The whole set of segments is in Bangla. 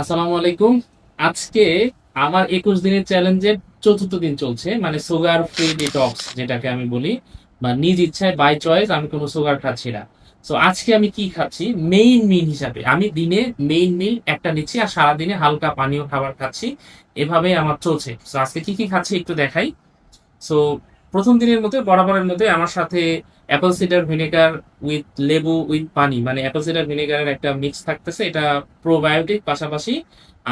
আসসালামু আলাইকুম। আজকে আমার একুশ দিনের চ্যালেঞ্জের চতুর্থ দিন চলছে মানে সুগার ফ্রি ডিটক্স যেটাকে আমি বলি, বা নিজ ইচ্ছায় বাই চয়েস আমি কোনো সুগার খাচ্ছি না। সো আজকে আমি কি খাচ্ছি? মেইন মিল হিসাবে। আমি দিনে মেইন মিল একটা নিচ্ছি আর সারাদিনে হালকা পানীয় খাবার খাচ্ছি। এভাবে আমার চলছে। সো আজকে কি কি খাচ্ছি একটু দেখাই। সো প্রথম দিনের মতো, বরাবরের মতো আমার সাথে অ্যাপল সিডার ভিনেগার উইথ লেবু উইথ পানি মানে অ্যাপল সিডার ভিনেগারের একটা মিক্স থাকতেছে। এটা প্রোবায়োটিক পাশাপাশি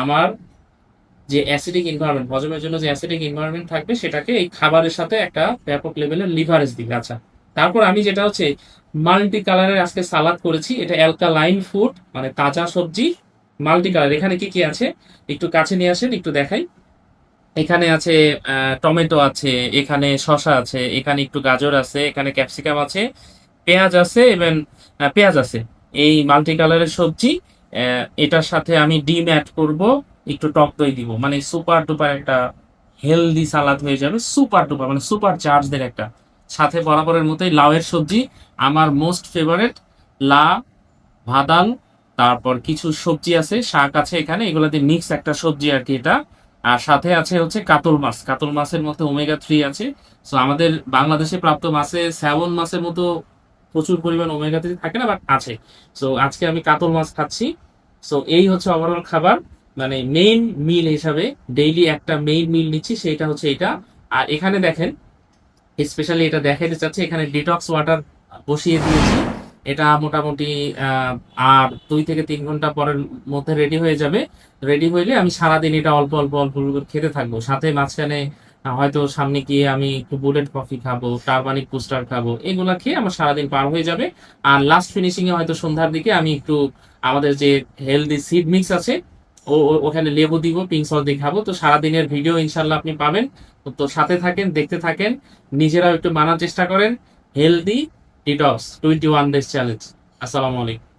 আমার যে অ্যাসিডিক এনভায়রনমেন্ট হজমের জন্য যে অ্যাসিডিক এনভায়রনমেন্ট থাকবে, সেটাকে এই খাবারের সাথে একটা ব্যাপক লেভেলের লিভারেজ দিবে। আচ্ছা তারপর আমি যেটা হচ্ছে মাল্টি কালারের আজকে সালাদ করেছি, এটা অ্যালকালাইন ফুড মানে তাজা সবজি মাল্টি কালার এখানে কি কি আছে? একটু কাছে নিয়ে আসেন, একটু দেখাই। এখানে আছে টমেটো আছে, এখানে শসা আছে, এখানে একটু গাজর আছে, এখানে ক্যাপসিকাম আছে, পেঁয়াজ আছে এবং পেঁয়াজ আছে। এই মাল্টি কালারের সবজি এটার সাথে আমি ডিম অ্যাড করব, একটু টক দই দিব। মানে সুপার ডুপার একটা হেলদি সালাদ হয়ে যাবে সুপার ডুপার মানে সুপার চার্জদের একটা। সাথে বরাবরের মতোই লাউয়ের সবজি, আমার মোস্ট ফেভারেট লা ভাদাল তারপর কিছু সবজি আছে, শাক আছে এখানে এগুলো দিয়ে মিক্স একটা সবজি আর কি এটা। আর সাথে আছে হচ্ছে কাতল মাছ। কাতল মাছের মধ্যে ওমেগা থ্রি আছে। সো আমাদের বাংলাদেশে প্রাপ্ত মাছে স্যাবন মাছের মতো প্রচুর পরিমাণ ওমেগা থ্রি থাকে না বাট আছে। সো আজকে আমি কাতল মাছ খাচ্ছি। সো এই হচ্ছে ওভারঅল খাবার। মানে মেইন মিল হিসাবে ডেইলি একটা মেইন মিল নিচ্ছি সেটা হচ্ছে এটা। আর এখানে দেখেন স্পেশালি এটা দেখাইতে চাচ্ছি, এখানে ডিটক্স ওয়াটার বসিয়ে দিয়েছি। এটা মোটামুটি আর দুই থেকে তিন ঘণ্টা পরের মধ্যে রেডি হয়ে যাবে। রেডি হইলে আমি সারাদিন এটা অল্প অল্প অল্প খেতে থাকব। সাথে মাঝখানে হয়তো সামনে গিয়ে আমি একটু বুলেট কফি খাব টারবানিক পোস্টার খাব, এগুলো খেয়ে আমার সারাদিন পার হয়ে যাবে। আর লাস্ট ফিনিশিং এ হয়তো সন্ধ্যার দিকে আমি একটু আমাদের যে হেলদি সিড মিক্স আছে, ও ওখানে লেবু দিব পিঙ্ক সস দিয়ে খাব। তো সারাদিনের ভিডিও ইনশাল্লাহ আপনি পাবেন। তো সাথে থাকেন, দেখতে থাকেন, নিজেরাও একটু মানার চেষ্টা করেন। Healthy detox twenty one days challenge আসসালামু আলাইকুম